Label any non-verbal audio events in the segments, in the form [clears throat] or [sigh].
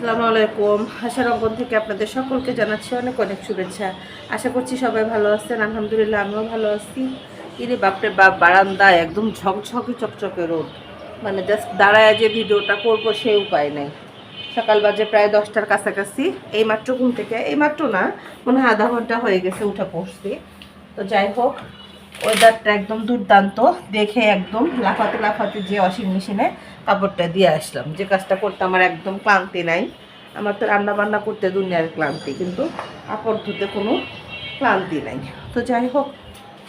আসসালামু আলাইকুম। আশার অঙ্গন থেকে আপনাদের সকলকে জানাচ্ছি অনেক অনেক শুভেচ্ছা। আশা করছি সবাই ভালো আছেন। আলহামদুলিল্লাহ আমিও ভালো আছি। ইরে বাপরে বাপ, বারান্দায় একদম ঝকঝকে চকচকে রোদ। মানে জাস্ট দাঁড়ায় যে ভিডিওটা করব সেই উপায় নেই। সকাল বাজে প্রায় দশটার কাছাকাছি। এই মাত্র ঘুম থেকে এই মাত্র না, মনে হয় আধা ঘণ্টা হয়ে গেছে উঠে পড়ছি। তো যাই হোক ওয়েদারটা একদম দুর্দান্ত। দেখে একদম লাফাতে লাফাতে যে ওয়াশিং মেশিনে কাপড়টা দিয়ে আসলাম। যে কাজটা করতে আমার একদম ক্লান্তি নাই। আমার তো রান্না বান্না করতে দুনিয়ার ক্লান্তি, কিন্তু কাপড় ধুতে কোনো ক্লান্তি নাই। তো যাই হোক,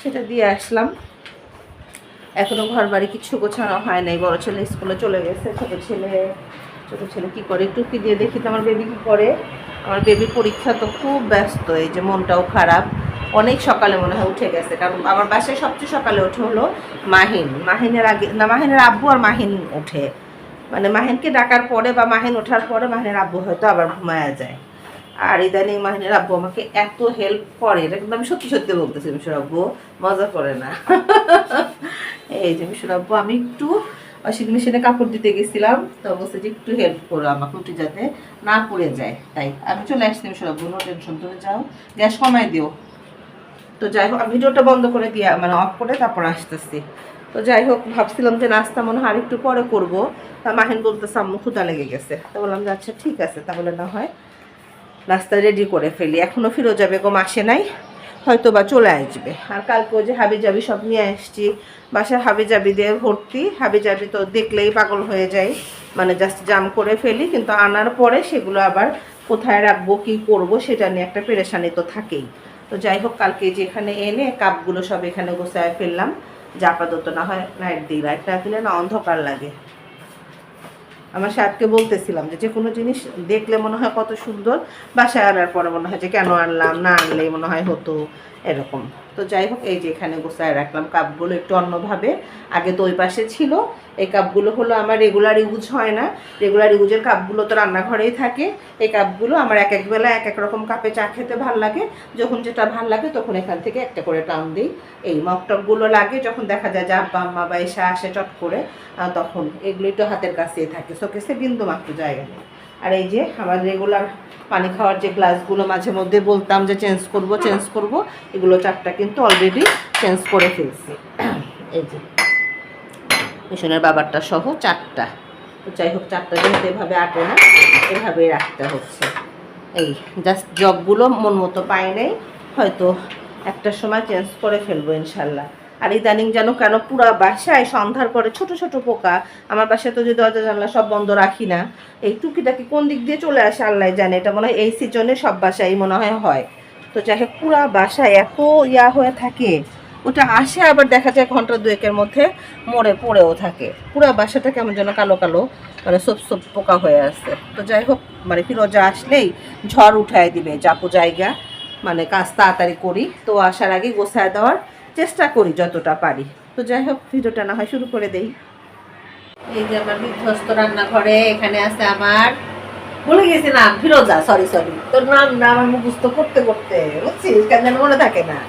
সেটা দিয়ে আসলাম। এখনও ঘর বাড়ি কিছু গোছানো হয় নাই। বড় ছেলে স্কুলে চলে গেছে, ছোটো ছেলে ছোটো ছেলে কী করে টুপি দিয়ে দেখি তো আমার বেবি কী করে? আমার বেবির পরীক্ষা তো খুব ব্যস্ত, এই যে মনটাও খারাপ। অনেক সকালে মনে হয় উঠে গেছে। কারণ আমার বাসায় সবচেয়ে সকালে ওঠে হলো মাহিন। মাহিনের আগে, না, মাহিনের আব্বু আর মাহিন ওঠে। মানে মাহিনকে ডাকার পরে বা মাহিন ওঠার পরে মাহিনের আব্বু হয়তো আবার ঘুমায়া যায়। আর ইদানিং মাহিনের আব্বু আমাকে এত হেল্প করে, এটা কিন্তু আমি সত্যি সত্যি বলতেছি, মিশর আব্বু, মজা করে না। এই যে মিশর আব্বু, আমি একটু ওয়াশিং মেশিনে কাপড় দিতে গেছিলাম, তো বলছে যে একটু হেল্প করো আমাকে, উঠে যাতে না পড়ে যায়। তাই, আমি চলে আসছি মিশর আব্বু নো টেনশন তুমি যাও। গ্যাস কমাই দিও। তো যাই হোক, ভিডিওটা বন্ধ করে দিয়ে মানে অফ করে তারপর আসতেছি। তো যাই হোক, ভাবছিলাম যে নাস্তা মনে হয় আরেকটু পরে করব। তা মাহিন বলতেছে, আম্মু ক্ষুদা লেগে গেছে। তো বললাম যে আচ্ছা ঠিক আছে, তাহলে না হয় নাস্তা রেডি করে ফেলি। এখনও ফিরোজা বেগম আসে নাই। হয়তো বা চলে আসবে। আর কালকে যে হাবি জাবি সব নিয়ে আসছি। বাসায় হাবি জাবি দিয়ে ভর্তি। হাবি জাবি তো দেখলেই পাগল হয়ে যায়। মানে জাস্ট জাম করে ফেলি, কিন্তু আনার পরে সেগুলো আবার কোথায় রাখব, কী করব, সেটা নিয়ে একটা পেরেশানি তো থাকেই। তো যাই হোক, কালকে যেখানে এনে কাপগুলো সব এখানে গোছায় ফেললাম। যে আপাতত না হয় লাইট দিই। লাইট না দিলে না অন্ধকার লাগে। আমার সাতকে বলতেছিলাম যে যে কোনো জিনিস দেখলে মনে হয় কত সুন্দর, বাসায় আনার পরে মনে হয় যে, কেন আনলাম? না আনলেই মনে হয় হতো। এরকম। তো যাই হোক, এই যে এখানে গোছায় রাখলাম কাপগুলো একটু অন্যভাবে। আগে তো ওই পাশে ছিল, এই কাপগুলো হলো আমার রেগুলার ইউজ হয় না। রেগুলার ইউজের কাপগুলো তো রান্নাঘরেই থাকে। এই কাপগুলো আমার এক এক বেলা এক এক রকম কাপে চা খেতে ভালো লাগে। যখন যেটা ভালো লাগে তখন এখান থেকে একটা করে টান দিই। এই মকটকগুলো লাগে, যখন দেখা যায় যে আব্বা, আম্মা বা এসে আসে চট করে তখন। এগুলোই তো হাতের কাছেই থাকে। শোকেসে বিন্দু মাত্র জায়গা নেই। আর এই যে আমার রেগুলার পানি খাওয়ার যে গ্লাসগুলো মাঝে মধ্যে বলতাম যে চেঞ্জ করব চেঞ্জ করব, এগুলো চারটা কিন্তু অলরেডি চেঞ্জ করে ফেলছি। [clears throat] এই যে মিশনের বাবারটা সহ চারটা। যাই হোক, চারটা যেহেতু এভাবে আটে না, এভাবেই রাখতে হচ্ছে। এই জাস্ট জবগুলো মন মতো পাই নাই, হয়তো একটা সময় চেঞ্জ করে ফেলব ইনশাল্লাহ। আর ইদানিং যেন কেন পুরা বাসায় সন্ধ্যার পরে ছোট ছোট পোকা, আমার বাসায় তো যে দরজা জানলা সব বন্ধ রাখি না। এই টুকিটাকি কোন দিক দিয়ে চলে আসে আল্লাহ জানে, এটা মনে হয় এই সিজনে সব বাসায় মনে হয় হয়। তো যাই হোক, পুরা বাসায় এত ইয়া হয়ে থাকে, ওটা আসে আবার দেখা যায় ঘণ্টা দুয়েকের মধ্যে মরে পড়েও থাকে। পুরা বাসাটা কেমন যেন কালো কালো মানে সব সব পোকা হয়ে আছে। তো যাই হোক মানে ফিরোজা আসলেই ঝড় উঠায় দিবে চাপু জায়গা মানে কাজ তাড়াতাড়ি করি। তো আসার আগে গোছায় দেওয়ার চেষ্টা করি যতটা পারি। তো যাই হোক, ভিডিওটা না হয় শুরু করে দেই। এই যে আমার বিধ্বস্ত রান্নাঘরে এখানে আছে আমার, ভুলে গেছি নাম ফিরোজা সরি সরি তোর নাম না আমার মুখস্থ করতে করতে, বুঝছিস? কেন যেন মনে থাকে না।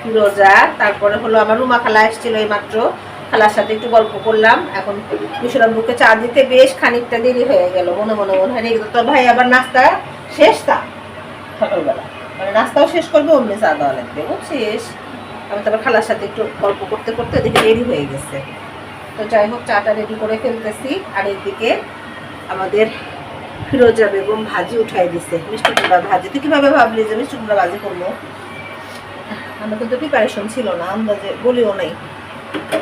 ফিরোজা, তারপরে হলো আমার রুমা খালা এসেছিল এই মাত্র খালার সাথে একটু গল্প করলাম। এখন মিশরাম বুকে চা দিতে বেশ খানিকটা দেরি হয়ে গেল। মনে মনে মনে হয় তোর ভাই আবার নাস্তা শেষ তা? সকালবেলা। মানে নাস্তাও শেষ করবে, অমনি চা দেওয়া লাগবে, বুঝছিস? আমি তারপর খালার সাথে একটু গল্প করতে করতে দেখে দেরি হয়ে গেছে। তো যাই হোক, চাটা রেডি করে ফেলতেছি। আর এদিকে আমাদের ফিরোজা বেগম ভাজি উঠাই দিছে। মিষ্টি কুমড়া ভাজি। তুই কীভাবে ভাবলি যে মিষ্টি কুমড়া ভাজি করব? আমার কিন্তু প্রিপারেশন ছিল না, আন্দাজে বলিও নাই।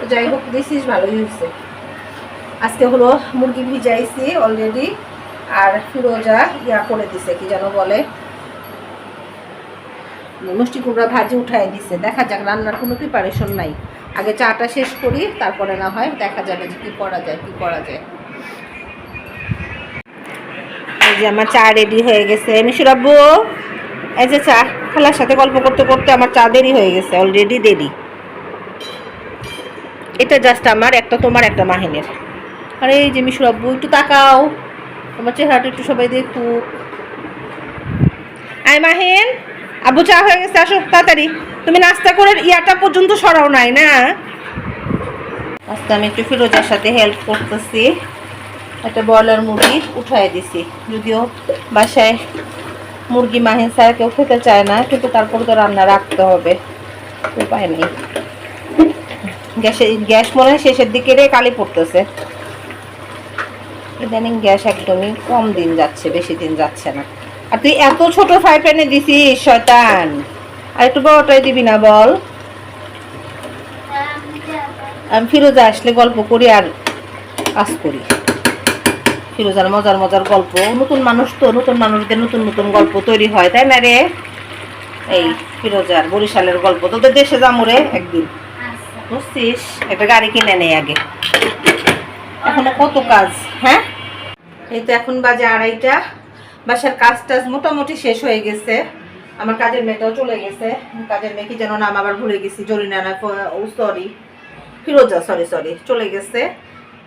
তো যাই হোক, দিছিস, ভালোই হয়েছে। আজকে হলো মুরগি ভিজাইছি অলরেডি আর ফিরোজা ইয়া করে দিছে, কি যেন বলে? মিষ্টি কুমড়া ভাজি উঠাই দিছে। দেখা যাক, রান্নার কোনো প্রিপারেশন নাই। আগে চাটা শেষ করি, তারপরে না হয় দেখা যাবে যে কী করা যায়, কী করা যায়। এই যে আমার চা রেডি হয়ে গেছে। মিশুরাব্বু এই যে চা, খালার সাথে গল্প করতে করতে আমার চা দেরি হয়ে গেছে অলরেডি দেরি। এটা জাস্ট আমার, একটা তোমার, একটা মাহিনের। আরে এই যে মিশুরাব্বু একটু তাকাও। তোমার চেহারাটা একটু সবাই দেখুক। আয় মাহিন। আব্বু চা হয়ে গেছে, আসো তাড়াতাড়ি। তুমি নাস্তা করে ইয়াটা পর্যন্ত সরাও নাই, না? আজকে আমি একটু ফিরোজার সাথে হেল্প করতেছি। একটা ব্রয়লার মুরগি উঠাই দিছি। যদিও বাসায় মুরগি মাহিন ছাড়া কেউ খেতে চায় না, কিন্তু তারপর তো রান্না রাখতে হবে। উপায় নেই। গ্যাসে, গ্যাস মনে হয় শেষের দিকে রে কালি পড়তেছে। ইদানিং গ্যাস একদমই কম দিন যাচ্ছে, বেশি দিন যাচ্ছে না। আর তুই এত ছোট ফ্রাই প্যানে দিছিস, শয়তান। আর একটু বড়টাই দিবি না, বল। আমি ফিরোজা আসলে গল্প করি আর কাজ করি। ফিরোজার মজার মজার গল্প। নতুন মানুষ তো, নতুন মানুষদের নতুন নতুন গল্প তৈরি হয়, তাই না রে? এই ফিরোজার বরিশালের গল্প। তোদের দেশে যাব রে একদিন। বুঝছিস একটা গাড়ি কিনে নেই আগে। এখনও কত কাজ হ্যাঁ? এই তো এখন বাজে আড়াইটা। বাসার কাজ টাজ মোটামুটি শেষ হয়ে গেছে। আমার কাজের মেয়েটাও চলে গেছে। কাজের মেয়ে কি যেন নাম আবার ভুলে গেছি, জরিনা না ও সরি ফিরোজা সরি সরি চলে গেছে।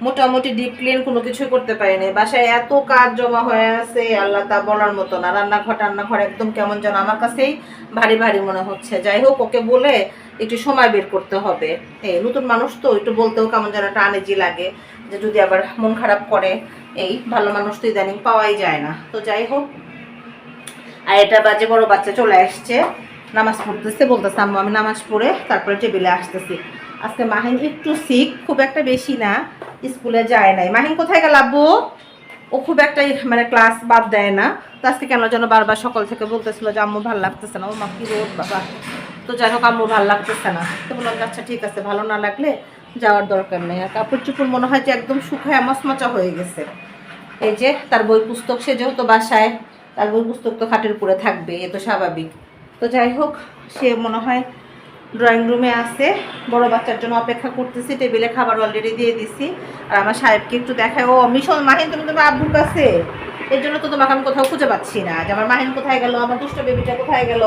মোটামুটি ডিপ ক্লিন কোনো কিছুই করতে পারিনি। বাসায় এত কাজ জমা হয়ে আছে, আল্লাহ তা বলার মতো না। রান্নাঘর, টান্নাঘর একদম কেমন যেন আমার কাছেই ভারী ভারী মনে হচ্ছে। যাই হোক, ওকে বলে একটু সময় বের করতে হবে। এই নতুন মানুষ তো, একটু বলতেও কেমন যেন একটা আনেজি লাগে যে যদি আবার মন খারাপ করে, এই ভালো মানুষ তো ইদানিং পাওয়াই যায় না। তো যাই হোক, আর এটা বাজে বড় বাচ্চা চলে আসছে, নামাজ পড়তেছে বলতেছে, আম্মু, আমি নামাজ পড়ে তারপরে টেবিলে আসতেছি। আজকে মাহিন একটু সিক খুব একটা বেশি না, স্কুলে যায় নাই। মাহিন কোথায় গেল আব্বু? ও খুব একটা মানে ক্লাস বাদ দেয় না। তো আজকে কেন যেন বারবার সকাল থেকে বলতেছিল যে, আম্মু, ভালো লাগতেছে না। ও মা, কি রোদ বাবা। তো যাই হোক, আম্মু ভালো লাগতেছে না। তো বললাম আচ্ছা ঠিক আছে, ভালো না লাগলে যাওয়ার দরকার নেই। আর কাপড় চুপড় মনে হয় যে একদম শুকায় মচমচা হয়ে গেছে। এই যে, তার বই পুস্তক, সে যেহেতু বাসায়, তার বই পুস্তক তো খাটের উপরে থাকবে এ তো স্বাভাবিক। তো যাই হোক, সে মনে হয় ড্রয়িং রুমে আছে। বড় বাচ্চার জন্য অপেক্ষা করতেছি, টেবিলে খাবার অলরেডি দিয়ে দিছি। আর আমার সাহেবকে একটু দেখায়, ও মিশন মাহিন, তুমি তোমার আব্বুর কাছে? এর জন্য তো তোমাকে আমি কোথাও খুঁজে পাচ্ছি না। যে আমার মাহিন কোথায় গেল, আমার দুষ্ট বেবিটা কোথায় গেল?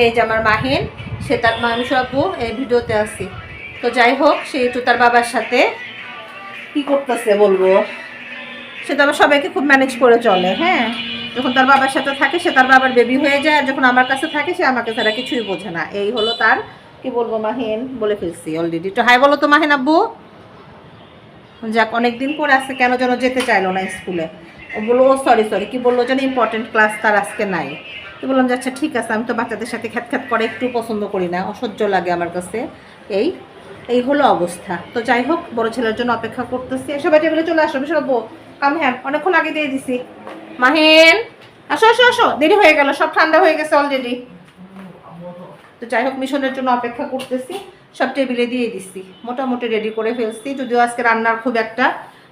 এই যে আমার মাহিন, সে তার মামিশ আব্বু এই ভিডিওতে আছি। তো যাই হোক, সে একটু তার বাবার সাথে কি করতেছে বলব? সে তো আবার সবাইকে খুব ম্যানেজ করে চলে হ্যাঁ? যখন তার বাবার সাথে থাকে, সে তার বাবার বেবি হয়ে যায়, আর যখন আমার কাছে থাকে, সে আমাকে ছাড়া কিছুই বোঝে না। এই হলো তার, কি বলব, মাহিন বলে ফেলছি অলরেডি তো হাই বলো তো, মাহিন আব্বু। যাক, অনেকদিন পরে আজকে কেন যেন যেতে চাইলো না স্কুলে। ও বলল, ও সরি সরি কি বলল যেন ইম্পর্টেন্ট ক্লাস তার আজকে নাই। তো বললাম যে আচ্ছা ঠিক আছে, আমি তো বাচ্চাদের সাথে খ্যাত খ্যাত করে একটু পছন্দ করি না, অসহ্য লাগে আমার কাছে। এই এই হলো অবস্থা। তো যাই হোক, বড় ছেলের জন্য অপেক্ষা করতেছি। সবাই টেবিলে চলে আসো বিশাল কাম হ্যাঁ অনেকক্ষণ আগে দিয়ে দিছি। মাহিন, আসো আসো আসো। দেরি হয়ে গেল, সব ঠান্ডা হয়ে গেছে অলরেডি তো যাই হোক, মিশনের জন্য অপেক্ষা করতেছি। সব টেবিলে দিয়ে দিছি। মোটামুটি রেডি করে ফেলছি। যদিও আজকে রান্নার খুব একটা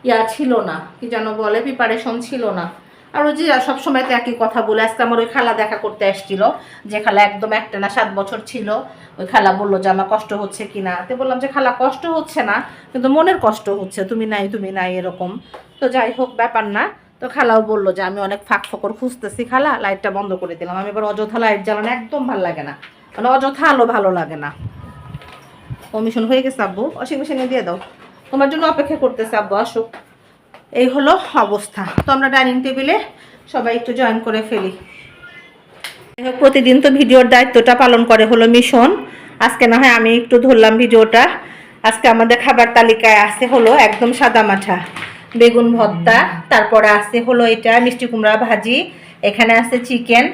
ইয়া ছিল না, কি যেন বলে প্রিপারেশন ছিল না। আর ওই যে সবসময় তো একই কথা বলে, আজকে আমার ওই খালা দেখা করতে আসছিল, যে খালা একদম একটা না সাত বছর ছিল, ওই খালা বলল যে আমার কষ্ট হচ্ছে কি না। তো বললাম যে, খালা, কষ্ট হচ্ছে না, কিন্তু মনের কষ্ট হচ্ছে, তুমি নাই তুমি নাই, এরকম। তো যাই হোক, ব্যাপার না। তো খালাও বলল যে, আমি অনেক ফাঁক ফকর খুঁজতেছি, খালা লাইটটা বন্ধ করে দিলাম। আমি এবার অযথা লাইট জ্বালানো একদম ভালো লাগে না। মানে অযথা আলো ভালো লাগে না। কমিশন হয়ে গেছে, আব্বু? ওয়াশিং মেশিনে দিয়ে দাও। তোমার জন্য অপেক্ষা করতেছে, আব্বু আসুক এই হলো অবস্থা। তো আমরা ডাইনিং টেবিলে সবাই একটু জয়েন করে ফেলি। প্রতিদিন তো ভিডিওর দায়িত্বটা পালন করে হলো মিশন। আজকে না হয় আমি একটু ধরলাম ভিডিওটা। আজকে আমাদের খাবার তালিকায় আছে হলো একদম সাদা মাঠা, বেগুন ভর্তা, তারপরে আছে হলো এটা মিষ্টি কুমড়া ভাজি, এখানে আছে চিকেন,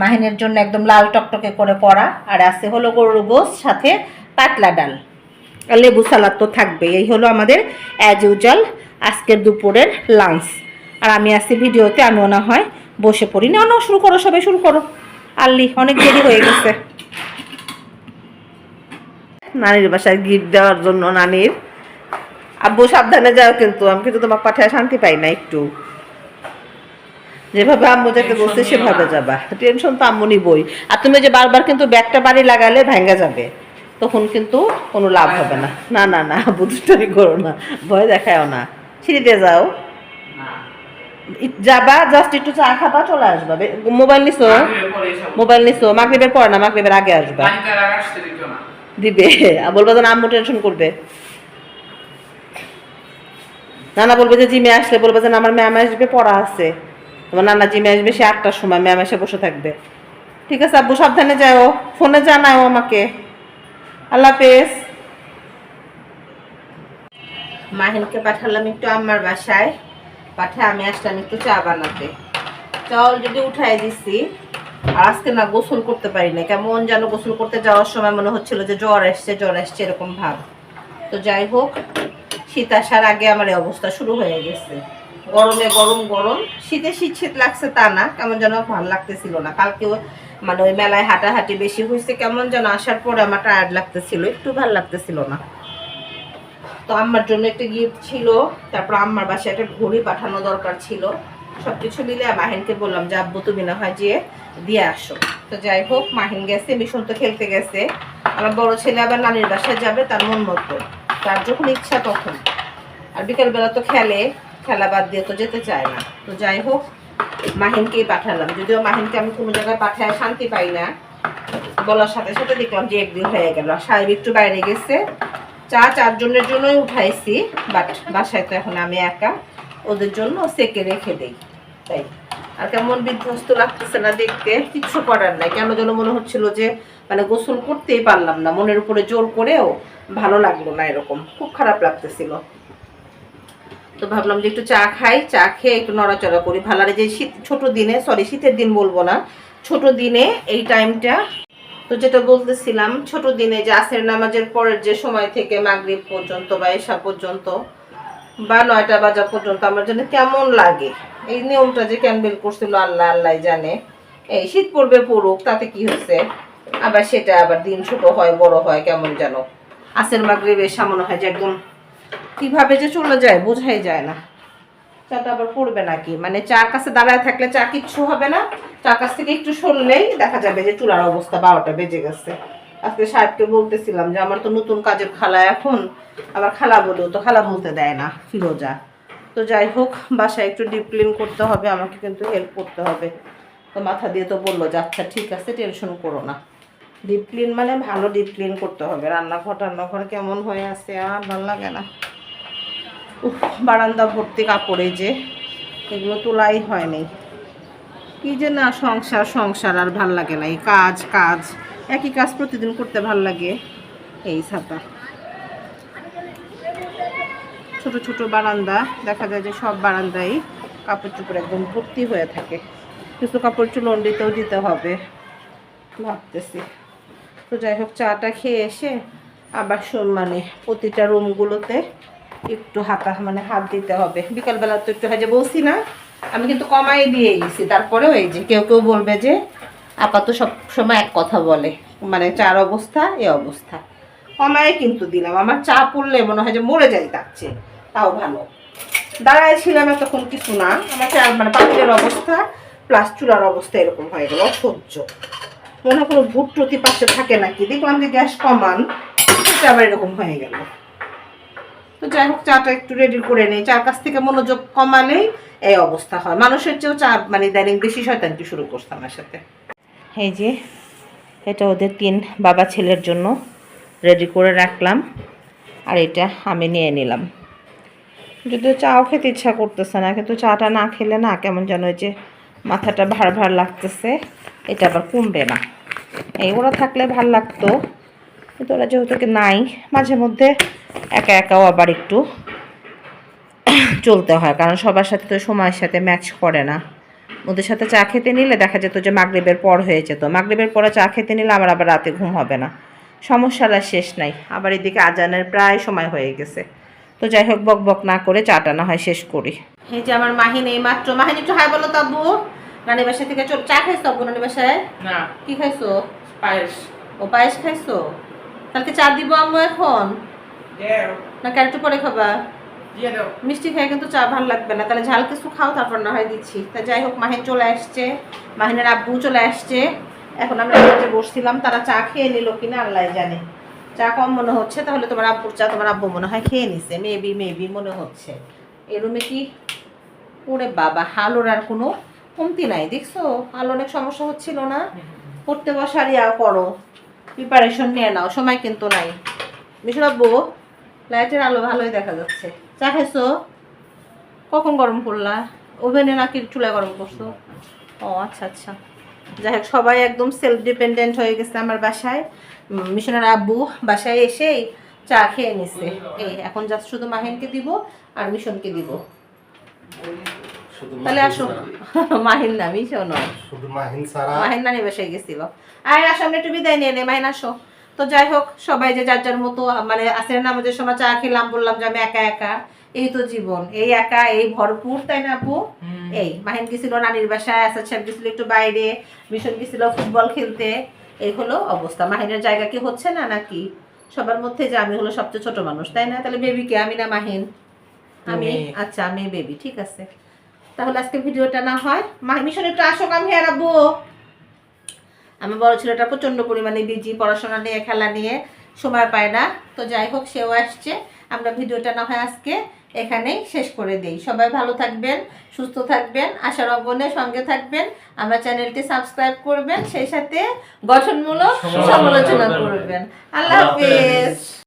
মাহিনের জন্য একদম লাল টকটকে করে করা আর আছে হলো গরুর গোস সাথে পাতলা ডাল। লেবু সালাদ তো থাকবে এই হলো আমাদের অ্যাজ ইউজাল আজকের দুপুরের লাঞ্চ আর আমি আছি ভিডিওতে আমিও না হয় বসে পড়ি। না না শুরু করো সবাই শুরু করো। আল্লি অনেক দেরি হয়ে গেছে। নানির বাসায় গিফট দেওয়ার জন্য নানির। আব্বু সাবধানে যাও কিন্তু। আমি কিন্তু তোমার পাঠায় শান্তি পাই না একটু। যেভাবে আম্মু যেতে বলছে সেভাবে যাবা। টেনশন তো আম্মু নিবই। আর তুমি যে বারবার কিন্তু ব্যাগটা বাড়ি লাগালে ভেঙে যাবে। তখন কিন্তু কোনো লাভ হবে না। না না না বুদ্ধি করো না। ভয় দেখায়ও না। সিঁড়িতে যাও। যাবা জাস্ট একটু চা খাবা চলে আসবা। মোবাইল নিছো? মোবাইল নিছো? মাগরিবের পর না? মাগরিবের আগে আসবা। দিবে। আর বলবে যে আম্মু টেনশন করবে। নানা বলবে যে জিমে আসলে বলবে যে আমার ম্যাম আসবে পড়া আছে। তোমার নানা জিমে আসবে সে আটটার সময় ম্যাম এসে বসে থাকবে। ঠিক আছে আব্বু সাবধানে যাও। ফোনে জানাও আমাকে। আল্লাহ হাফেজ। মাহিনকে পাঠালাম একটু আম্মার বাসায়। পাঠে আমি আসলাম একটু চা বানাতে। চা অলরেডি উঠাই দিছি, আর আজকে না গোসল করতে পারি না কেমন যেন গোসল করতে যাওয়ার সময় মনে হচ্ছিল যে জ্বর আসছে জ্বর আসছে এরকম ভাব। তো যাই হোক, শীত আসার আগে আমার এই অবস্থা শুরু হয়ে গেছে। গরমে গরম গরম। শীতে শীত শীত লাগছে তা না, কেমন যেন ভালো লাগতেছিল না। কালকেও মানে ওই মেলায় হাঁটাহাঁটি বেশি হয়েছে, কেমন যেন আসার পরে আমার টায়ার্ড লাগতেছিল, একটু ভালো লাগতেছিল না। তো আম্মার জন্য একটা গিফট ছিল, তারপর আম্মার বাসায় একটা ঘড়ি পাঠানো দরকার ছিল। সব কিছু মিলে মাহিনকে বললাম, যে আব্বু, তুমি না হয় যেয়ে দিয়ে আসো। তো যাই হোক, মাহিন গেছে, মিশন তো খেলতে গেছে। আমার বড় ছেলে আবার নানির বাসায় যাবে, তার মন মতো। তার যখন ইচ্ছা তখন। আর বিকেলবেলা তো খেলে, খেলা বাদ দিয়ে তো যেতে চায় না। তো যাই হোক মাহিনকেই পাঠালাম। যদিও মাহিনকে আমি কোনো জায়গায় পাঠায় শান্তি পাই না। বলার সাথে সাথে দেখলাম যে একদিন হয়ে গেল। সাহেব একটু বাইরে গেছে। চা চারজনের জন্যই উঠাইছি বাট বাসায় তো এখন আমি একা। ওদের জন্য সেকে রেখে দেই। তাই। আর কেমন বিধ্বস্ত লাগতেছে না দেখতে। কিচ্ছু করার নাই। কেন যেন মনে হচ্ছিল যে মানে গোসল করতেই পারলাম না। মনের উপরে জোর করেও ভালো লাগল না এরকম। খুব খারাপ লাগতেছিল। তো ভাবলাম যে একটু চা খাই, চা খেয়ে একটু নড়াচড়া করি। ভালো লাগে যে শীত, ছোট দিনে সরি শীতের দিন বলব না, ছোট দিনে এই টাইমটা তো যেটা বলতেছিলাম, ছোট দিনে যে আসের নামাজের পরের যে সময় থেকে মাগরিব পর্যন্ত বা এসা পর্যন্ত বা নয়টা বাজা পর্যন্ত আমার জন্য কেমন লাগে? এই নিয়মটা যে ক্যান্ডেল করছিল আল্লাহ আল্লাহ জানে। এই শীত পড়বে পড়ুক, তাতে কি হচ্ছে আবার সেটা আবার দিন ছোট হয়, বড় হয়, কেমন যেন আসের মাগরিব এসা মনে হয় যে একদম কীভাবে যে চলে যায় বোঝাই যায় না। চাটা আবার পড়বে নাকি? মানে চার কাছে দাঁড়ায় থাকলে চা কিচ্ছু হবে না। চার কাছ থেকে একটু সরলেই দেখা যাবে যে চুলার অবস্থা বারোটা বেজে গেছে। আজকে সাহেবকে বলতেছিলাম যে, আমার তো নতুন কাজের খালা এখন। আবার খালা বলেও তো খালা বলতে দেয় না, ফিরোজা। তো যাই হোক, বাসায় একটু ডিপ ক্লিন করতে হবে, আমাকে কিন্তু হেল্প করতে হবে। তো মাথা দিয়ে তো বলল, যে আচ্ছা ঠিক আছে, টেনশন করো না। ডিপ ক্লিন মানে ভালো ডিপ ক্লিন করতে হবে। রান্নাঘর টান্নাঘর কেমন হয়ে আছে আর ভালো লাগে না। উফ, বারান্দা ভর্তি কাপড়ে যে, এগুলো তোলাই হয়নি। কি যে না সংসার সংসার আর ভালো লাগে না। এই কাজ কাজ, একই কাজ প্রতিদিন করতে ভালো লাগে এই ছাতা। ছোট ছোট বারান্দা, দেখা যায় যে সব বারান্দাই কাপড় চোপড় একদম ভর্তি হয়ে থাকে। কিছু কাপড় চুলন দিতেও দিতে হবে, ভাবতেছি। তো যাই হোক, চাটা খেয়ে এসে আবার মানে প্রতিটা রুমগুলোতে একটু হাতা মানে হাত দিতে হবে। বিকালবেলা তো একটু হয় যে বলছি না। আমি কিন্তু কমাই দিয়ে গেছি। তারপরেও এই যে কেউ কেউ বলবে যে আপাতত সব সময় এক কথা বলে। মানে চার অবস্থা, এ অবস্থা। কমায় কিন্তু দিলাম। আমার চা পড়লে মনে হয় যে মরে যাই তাচ্ছে তাও ভালো। দাঁড়ায় ছিলাম তখন কিছু না। আমার চার মানে পাখির অবস্থা, প্লাস চুলার অবস্থা এরকম হয়ে গেল। অসহ্য। মনে কোনো ভুট প্রতি পাশে থাকে নাকি? দেখলাম যে গ্যাস কমান। সেটা আবার এরকম হয়ে গেল। তো যাই হোক, চাটা একটু রেডি করে নেই। চার কাছ থেকে মনোযোগ কমালেই এই অবস্থা হয়। মানুষের চেয়েও চা মানে ইদানিং বেশি শয়তানটি শুরু করছে আমার সাথে? এই যে, এটা ওদের তিন বাবা ছেলের জন্য রেডি করে রাখলাম। আর এটা আমি নিয়ে নিলাম। যদিও চাও খেতে ইচ্ছা করতেছে না, কিন্তু চাটা না খেলে না কেমন যেন ওই যে মাথাটা ভার ভার লাগতেছে। এটা আবার কমবে না। এই ওরা থাকলে ভালো লাগতো। কিন্তু ওরা যেহেতু নাই, মাঝে মধ্যে একা একাও আবার একটু চলতে হয়, কারণ সবার সাথে তো সময়ের সাথে ম্যাচ করে না। ওদের সাথে চা খেতে নিলে দেখা যেত যে মাগরিবের পর হয়ে যেত। মাগরিবের পরে চা খেতে নিলে আমার আবার রাতে ঘুম হবে না। সমস্যার শেষ নাই। আবার এদিকে আজানের প্রায় সময় হয়ে গেছে। তো যাই হোক বক বক না করে চাটা না হয় শেষ করি। এই যে আমার মাহিন এই মাত্র মাহিন একটু হাই বলো তাব্বু রানী বাসা থেকে চল চা খাইছো আব্বু রানী বাসায়? না। কি খাইছো? পায়েস। ও পায়েস খাইছো? কালকে চা দিব আম্মু এখন? না ক্যারেক্টু পরে খাবা? মিষ্টি খেয়ে কিন্তু চা ভালো লাগবে না। তাহলে ঝাল কিছু খাও তারপর না হয় দিচ্ছি। তা যাই হোক মাহিন চলে আসছে। মাহিনের আব্বু চলে আসছে। এখন আমরা বসছিলাম তারা চা খেয়ে নিল কিনা আল্লাহ জানে। চা কম মনে হচ্ছে তাহলে তোমার আব্বুর চা তোমার আব্বু মনে হয় খেয়ে নিছে। মেবি মেবি মনে হচ্ছে। এই রুমে কি? ওরে বাবা হালোর আর কোনো কমতি নাই, দেখছ? আলো অনেক সমস্যা হচ্ছিল না? পড়তে বসার ইয়া করো। প্রিপারেশন নিয়ে নাও, সময় কিন্তু নাই। মিশন আব্বু লাইটের আলো ভালোই দেখা যাচ্ছে। চা খাইছো? কখন গরম করলা ওভেনে নাকি চুলায় গরম করছ? ও আচ্ছা আচ্ছা। যাই হোক, সবাই একদম সেলফ ডিপেন্ডেন্ট হয়ে গেছে আমার বাসায়। মিশনের আব্বু বাসায় এসেই চা খেয়ে নিছে। এই, এখন যা শুধু মাহিনকে দিব আর মিশনকে দিব। তাহলে আসো। [laughs] মাহিন না মিশো নয় শুধু মাহিন ছাড়া। মাহিন নানি বসে গেছিল। আসো আমরা একটু বিদায় নিয়ে নে মাহিন আসো। তো যাই হোক সবাই যে যার যার মতো মানে নামাজের সময় চা খেলাম বললাম যে আমি একা একা। এই তো জীবন এই একা এই ভরপুর তাই না আপু? এই মাহিন গেছিল নানির বাসায় আসাদ সাহেব গেছিল একটু বাইরে মিশন গেছিল ফুটবল খেলতে। এই হলো অবস্থা। মাহিনের জায়গা কি হচ্ছে না নাকি? সবার মধ্যে যে আমি হলো সবচেয়ে ছোট মানুষ তাই না? তাহলে বেবি কে? আমি না মাহিন? আমি। আচ্ছা আমি বেবি ঠিক আছে। তাহলে আজকে ভিডিওটা না হয়। মিশন একটু আসো আমি হারাবো আমার বড় ছেলেটা প্রচণ্ড পরিমাণে বিজি পড়াশোনা নিয়ে খেলা নিয়ে সময় পায় না। তো যাই হোক সেও আসছে। আমরা ভিডিওটা না হয় আজকে এখানেই শেষ করে দেই। সবাই ভালো থাকবেন সুস্থ থাকবেন আশার অঙ্গনের সঙ্গে থাকবেন। আমার চ্যানেলটি সাবস্ক্রাইব করবেন সেই সাথে গঠনমূলক সমালোচনা করবেন। আল্লাহ। হাফেজ।